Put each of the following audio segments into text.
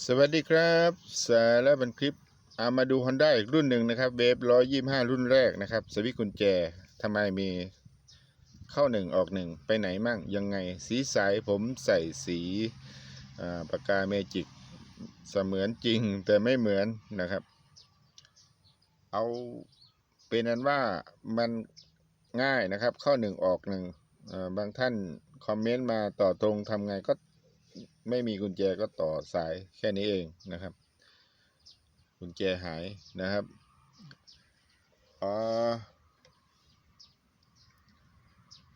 สวัสดีครับสารบันคลิปเอามาดู Honda อีกรุ่นหนึ่งนะครับ เวฟร้อยยี่ห้ารุ่นแรกนะครับ สวิตช์กุญแจทำไมมีเข้าหนึ่งออกหนึ่งไปไหนมั่งยังไง สีสายผมใส่สีอ่าปากกาเมจิกเสมือนจริงแต่ไม่เหมือนนะครับ เอาเป็นนั้นว่ามันง่ายนะครับ เข้าหนึ่งออกหนึ่งบางท่านคอมเมนต์มาต่อตรงทำไงก็ ไม่มีกุญแจก็ต่อสายแค่นี้เองนะครับ กุญแจหายนะครับ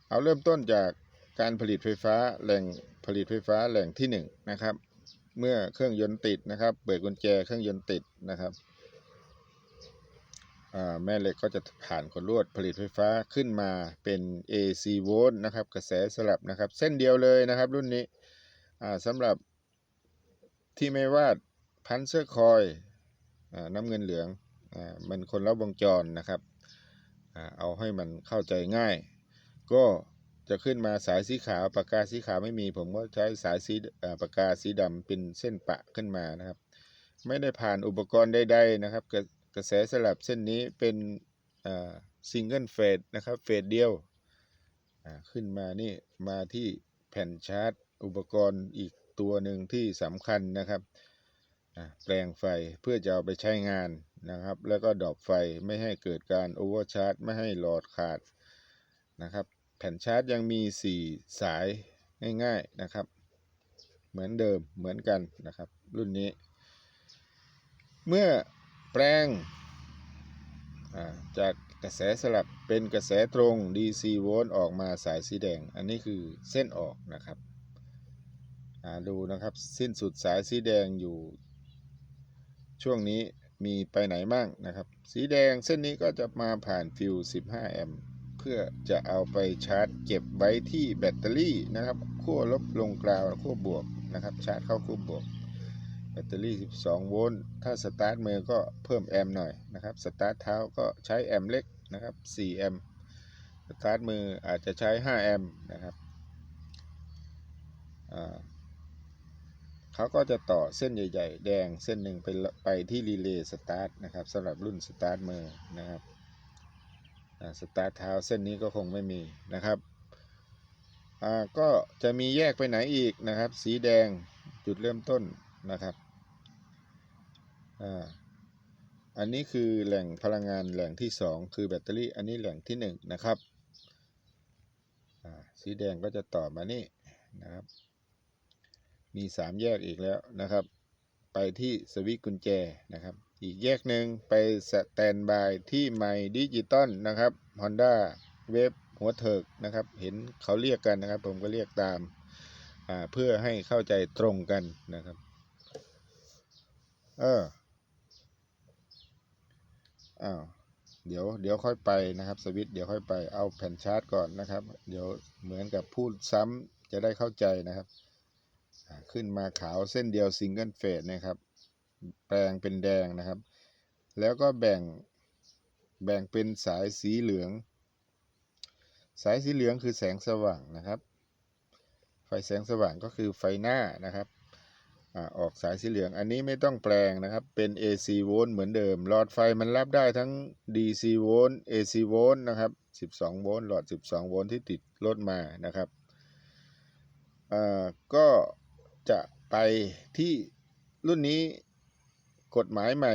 เอาเริ่มต้นจากการผลิตไฟฟ้าแหล่งผลิตไฟฟ้าแหล่งที่หนึ่งนะครับ เมื่อเครื่องยนต์ติดนะครับ เปิดกุญแจเครื่องยนต์ติดนะครับแม่เหล็กก็จะผ่านขดลวดผลิตไฟฟ้าขึ้นมาเป็น AC โวลต์นะครับ กระแสสลับนะครับ เส้นเดียวเลยนะครับรุ่นนี้ สำหรับที่ไม่วาดพันเสื้อคอยอน้ำเงินเหลืองอมันคนละวงจรนะครับอเอาให้มันเข้าใจง่าย ก็จะขึ้นมาสายสีขาวปากกาสีขาวไม่มี ผมก็ใช้สายสีปากกาสีดำเป็นเส้นปะขึ้นมานะครับ ไม่ได้ผ่านอุปกรณ์ใดๆนะครับ กระกระแสสลับเส้นนี้เป็นซิงเกิลเฟสนะครับเฟสเดียวขึ้นมานี่มาที่แผ่นชาร์จ อุปกรณ์อีกตัวหนึ่งที่สำคัญนะครับ แปลงไฟเพื่อจะเอาไปใช้งานนะครับ แล้วก็ดรอปไฟไม่ให้เกิดการโอเวอร์ชาร์จไม่ให้หลอดขาดนะครับ แผ่นชาร์จยังมี 4 สายง่ายๆนะครับ เหมือนเดิมเหมือนกันนะครับ รุ่นนี้ เมื่อแปลงจากกระแสสลับเป็นกระแสตรง DC โวลต์ออกมาสายสีแดง อันนี้คือเส้นออกนะครับาดูนะครับ สิ้นสุดสายสีแดงอยู่ ช่วงนี้มีไปไหนมั่งนะครับ สีแดงเส้นนี้ก็จะมาผ่านฟิว 15 แอมป์เพื่อจะเอาไปชาร์จเก็บไว้ที่แบตเตอรี่นะครับขั้วลบลงกลางขั้วบวกนะครับ ชาร์จเข้าขั้วบวก แบตเตอรี่ 12 โวลต์ถ้าสตาร์ทมือก็เพิ่มแอมป์หน่อยนะครับสตาร์ทเท้าก็ใช้แอมป์เล็กนะครับ 4 แอมป์สตาร์ทมืออาจจะใช้ 5 แอมป์นะครับอ่า เขาก็จะต่อเส้นใหญ่ ๆ แดงเส้นหนึ่งไปไปที่รีเลย์สตาร์ทนะครับสำหรับรุ่นสตาร์ทมือนะครับสตาร์ทเท้าเส้นนี้ก็คงไม่มีนะครับอ่าก็จะมีแยกไปไหนอีกนะครับ สีแดงจุดเริ่มต้นนะครับอ่าอันนี้คือแหล่งพลังงานแหล่งที่ 2 คือแบตเตอรี่ อันนี้แหล่งที่ 1 นะครับอ่าสีแดงก็จะต่อมานี่นะครับ มี3แยกอีกแล้วนะครับ ไปที่สวิตกุญแจนะครับ อีกแยกหนึ่งไปสแตนบายที่ไมดิจิตอลนะครับ Honda เวฟหัวเถิกนะครับ เห็นเขาเรียกกันนะครับ ผมก็เรียกตามาเพื่อให้เข้าใจตรงกันนะครับ เอออ้าวเดี๋ยวเดี๋ยวค่อยไปนะครับ สวิตเดี๋ยวค่อยไปเอาแผ่นชาร์จก่อนนะครับ เดี๋ยวเหมือนกับพูดซ้ำจะได้เข้าใจนะครับ ขึ้นมาขาวเส้นเดียวซิงเกิลเฟสนะครับ แปลงเป็นแดงนะครับ แล้วก็แบ่งแบ่งเป็นสายสีเหลือง สายสีเหลืองคือแสงสว่างนะครับ ไฟแสงสว่างก็คือไฟหน้านะครับอออกสายสีเหลือง อันนี้ไม่ต้องแปลงนะครับ เป็น AC โวลต์เหมือนเดิม หลอดไฟมันรับได้ทั้ง DC โวลต์ AC โวลต์นะครับ 12 โวลต์ หลอด 12 โวลต์ที่ติดรถมานะครับ ก็ จะไปที่รุ่นนี้กฎหมายใหม่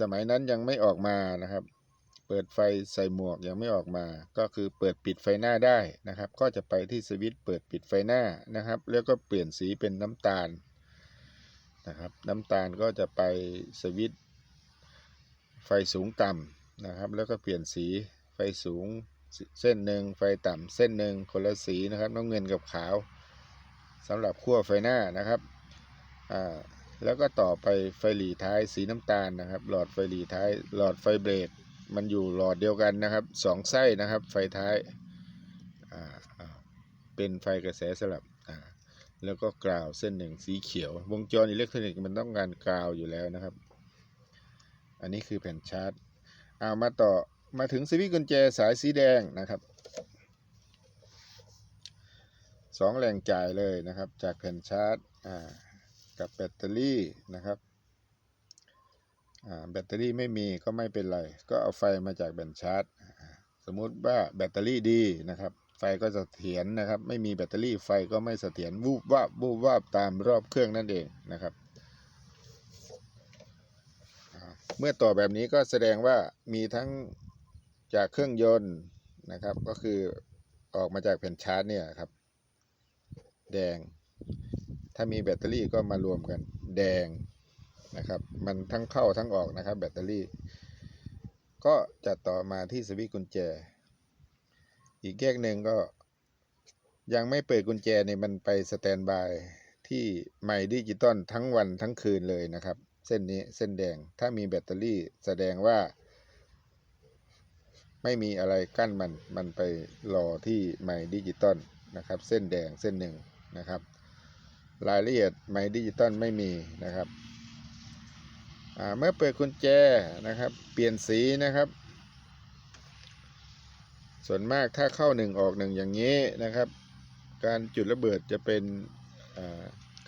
สมัยนั้นยังไม่ออกมานะครับ เปิดไฟใส่หมวกยังไม่ออกมา ก็คือเปิดปิดไฟหน้าได้นะครับ ก็จะไปที่สวิตช์เปิดปิดไฟหน้านะครับ แล้วก็เปลี่ยนสีเป็นน้ำตาลนะครับ น้ำตาลก็จะไปสวิตช์ไฟสูงต่ำนะครับ แล้วก็เปลี่ยนสีไฟสูงเส้นหนึ่งไฟต่ำเส้นหนึ่งคนละสีนะครับ น้ำเงินกับขาว สำหรับขั้วไฟหน้านะครับอ่าแล้วก็ต่อไปไฟหลีท้ายสีน้ำตาลนะครับ หลอดไฟหลีท้าย หลอดไฟเบรกมันอยู่หลอดเดียวกันนะครับสองไส้นะครับ ไฟท้ายเป็นไฟกระแสสลับแล้วก็กราวเส้นหนึ่งสีเขียว วงจรอิเล็กทรอนิกส์มันต้องการกราวอยู่แล้วนะครับ อันนี้คือแผ่นชาร์จเอามาต่อมาถึงสวิตช์กุญแจสายสีแดงนะครับ สองแหล่งจ่ายเลยนะครับ จากแผ่นชาร์จกับแบตเตอรี่นะครับแบตเตอรี่ไม่มีก็ไม่เป็นไร ก็เอาไฟมาจากแบตชาร์จ สมมุติว่าแบตเตอรี่ดีนะครับ ไฟก็เสถียรนะครับ ไม่มีแบตเตอรี่ไฟก็ไม่เสถียรวูบวาบวูบวาบตามรอบเครื่องนั่นเองนะครับ เมื่อต่อแบบนี้ก็แสดงว่ามีทั้งจากเครื่องยนต์นะครับ ก็คือออกมาจากแผ่นชาร์จเนี่ยครับ แดง ถ้ามีแบตเตอรี่ก็มารวมกัน แดงนะครับ มันทั้งเข้าทั้งออกนะครับ แบตเตอรี่ ก็จะต่อมาที่สวิตช์กุญแจ อีกแยกหนึ่งก็ยังไม่เปิดกุญแจเนี่ยมันไปสแตนบายที่ไมค์ดิจิตอลทั้งวันทั้งคืนเลยนะครับ เส้นนี้เส้นแดงถ้ามีแบตเตอรี่แสดงว่า ไม่มีอะไรกั้นมัน มันไปรอที่ไมค์ดิจิตอลนะครับ เส้นแดงเส้นหนึ่ง นะครับ รายละเอียดไมดิจิตอลไม่มีนะครับเมื่อเปิดกุญแจนะครับ เปลี่ยนสีนะครับ ส่วนมากถ้าเข้าหนึ่งออกหนึ่งอย่างนี้นะครับ การจุดระเบิดจะเป็น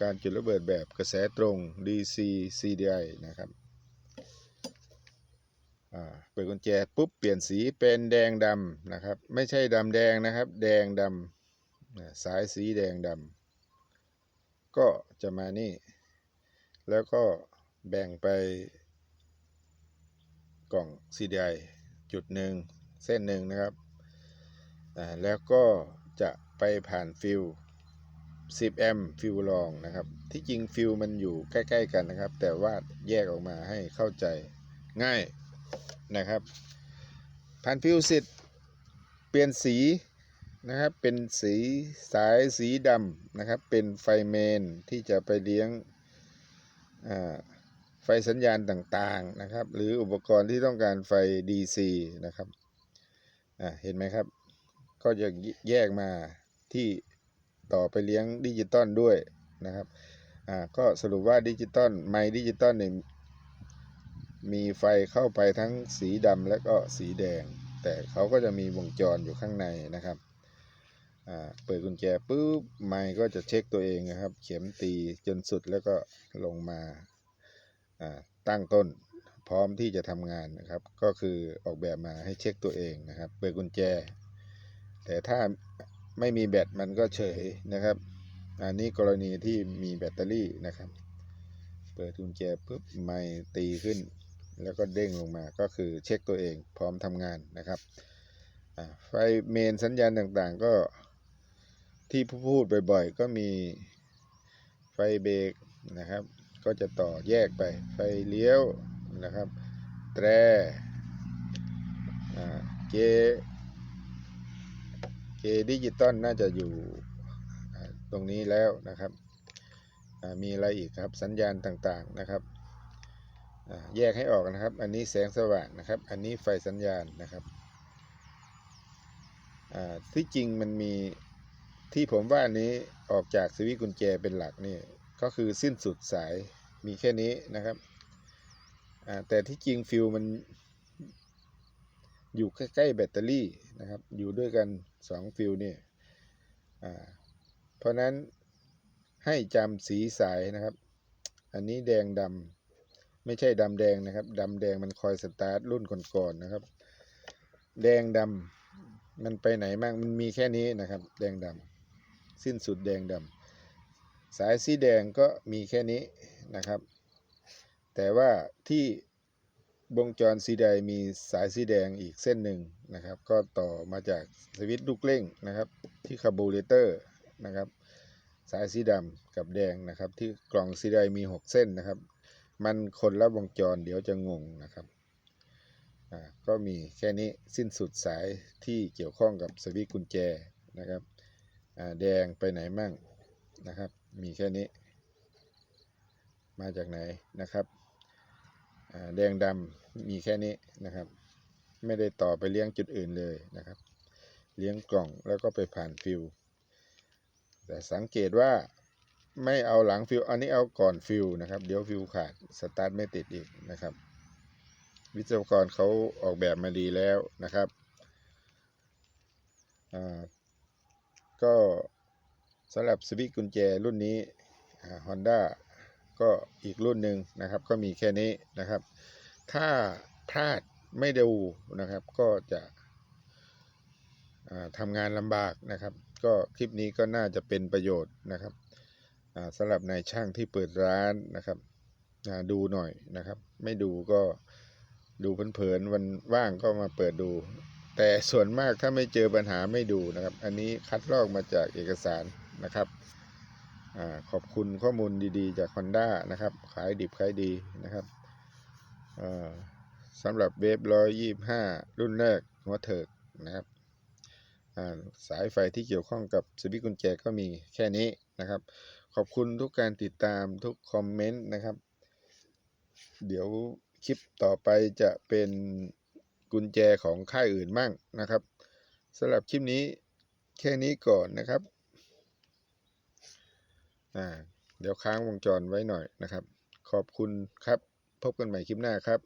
การจุดระเบิดแบบกระแสตรง DC CDI นะครับเปิดกุญแจปุ๊บเปลี่ยนสีเป็นแดงดำนะครับ ไม่ใช่ดำแดงนะครับ แดงดำ สายสีแดงดำก็จะมานี่ แล้วก็แบ่งไปกล่อง CDI จุดหนึ่งเส้นหนึ่งนะครับแล้วก็จะไปผ่านฟิล10 แอมป์ฟิลองนะครับ ที่จริงฟิลมันอยู่ใกล้ ๆ กันนะครับ แต่ว่าแยกออกมาให้เข้าใจง่ายนะครับ ผ่านฟิลสิเปลี่ยนสี นะครับ เป็นสีสายสีดำนะครับ เป็นไฟเมนที่จะไปเลี้ยงไฟสัญญาณต่างๆนะครับ หรืออุปกรณ์ที่ต้องการไฟ DC นะครับเห็นไหมครับ ก็จะแยกมาที่ต่อไปเลี้ยงดิจิตอลด้วยนะครับอ่าก็สรุปว่าดิจิตอลไมค์ดิจิตอลเนี่ยมีไฟเข้าไปทั้งสีดำและก็สีแดง แต่เขาก็จะมีวงจรอยู่ข้างในนะครับ เปิดกุญแจปุ๊บไมค์ก็จะเช็คตัวเองนะครับ เข็มตีจนสุดแล้วก็ลงมาตั้งต้นพร้อมที่จะทำงานนะครับ ก็คือออกแบบมาให้เช็คตัวเองนะครับ เปิดกุญแจ แต่ถ้าไม่มีแบตมันก็เฉยนะครับอันนี้กรณีที่มีแบตเตอรี่นะครับ เปิดกุญแจปุ๊บไม่ตีขึ้น แล้วก็เด้งลงมาก็คือเช็คตัวเองพร้อมทำงานนะครับไฟเมนสัญญาณต่างๆ ก็ ที่พูดบ่อยๆ ก็มีไฟเบรกนะครับ ก็จะต่อแยกไป ไฟเลี้ยวนะครับ แตรเกเคดิจิตอลน่าจะอยู่ตรงนี้แล้วนะครับ มีอะไรอีกครับ สัญญาณต่างๆนะครับ แยกให้ออกนะครับ อันนี้แสงสว่างนะครับ อันนี้ไฟสัญญาณนะครับที่จริงมันมี ที่ผมว่านี้ออกจากสวิตกุญแจเป็นหลักนี่ก็คือสิ้นสุดสายมีแค่นี้นะครับแต่ที่จริงฟิวมันอยู่ใกล้ๆแบตเตอรี่นะครับ อยู่ด้วยกัน 2 ฟิลนี่เพราะนั้นให้จำสีสายนะครับ อันนี้แดงดำไม่ใช่ดำแดงนะครับดำแดงมันคอยสตาร์ทรุ่นก่อนๆนะครับ แดงดำมันไปไหนมั่งมันมีแค่นี้นะครับ แดงดำ สิ้นสุดแดงดำสายสีแดงก็มีแค่นี้นะครับ แต่ว่าที่วงจรสีแดงมีสายสีแดงอีกเส้นหนึ่งนะครับ ก็ต่อมาจากสวิตช์ลูกเร่งนะครับ ที่คาร์บูเรเตอร์นะครับ สายสีดำกับแดงนะครับ ที่กล่องสีแดงมี 6 เส้นนะครับ มันคนละวงจรเดี๋ยวจะงงนะครับก็มีแค่นี้สิ้นสุดสายที่เกี่ยวข้องกับสวิตช์กุญแจนะครับ แดงไปไหนมั่งนะครับ มีแค่นี้ มาจากไหนนะครับแดงดำมีแค่นี้นะครับ ไม่ได้ต่อไปเลี้ยงจุดอื่นเลยนะครับ เลี้ยงกล่องแล้วก็ไปผ่านฟิวแต่สังเกตว่าไม่เอาหลังฟิวอันนี้เอาก่อนฟิวนะครับ เดี๋ยวฟิวขาดสตาร์ทไม่ติดอีกนะครับ วิศวกรเขาออกแบบมาดีแล้วนะครับอ่า ก็สำหรับสวิตกุญแจรุ่นนี้ฮอนด้าก็อีกรุ่นหนึ่งนะครับ ก็มีแค่นี้นะครับ ถ้าพลาดไม่ดูนะครับ ก็จะอ่าทำงานลำบากนะครับ ก็คลิปนี้ก็น่าจะเป็นประโยชน์นะครับอ่าสำหรับนายช่างที่เปิดร้านนะครับดูหน่อยนะครับ ไม่ดูก็ดูเผินๆวันว่างก็มาเปิดดู แต่ส่วนมากถ้าไม่เจอปัญหาไม่ดูนะครับ อันนี้คัดลอกมาจากเอกสารนะครับอขอบคุณข้อมูลดีๆ จาก Honda นะครับ ขายดิบขายดีนะครับสำหรับเวฟร้อยยี่ห้ารุ่นแรกหัวเถิกนะครับสายไฟที่เกี่ยวข้องกับสวิตกุญแจก็มีแค่นี้นะครับ ขอบคุณทุกการติดตามทุกคอมเมนต์นะครับ เดี๋ยวคลิปต่อไปจะเป็น กุญแจของค่ายอื่นมั่งนะครับสำหรับคลิปนี้แค่นี้ก่อนนะครับอ่าเดี๋ยวค้างวงจรไว้หน่อยนะครับ ขอบคุณครับ พบกันใหม่คลิปหน้าครับ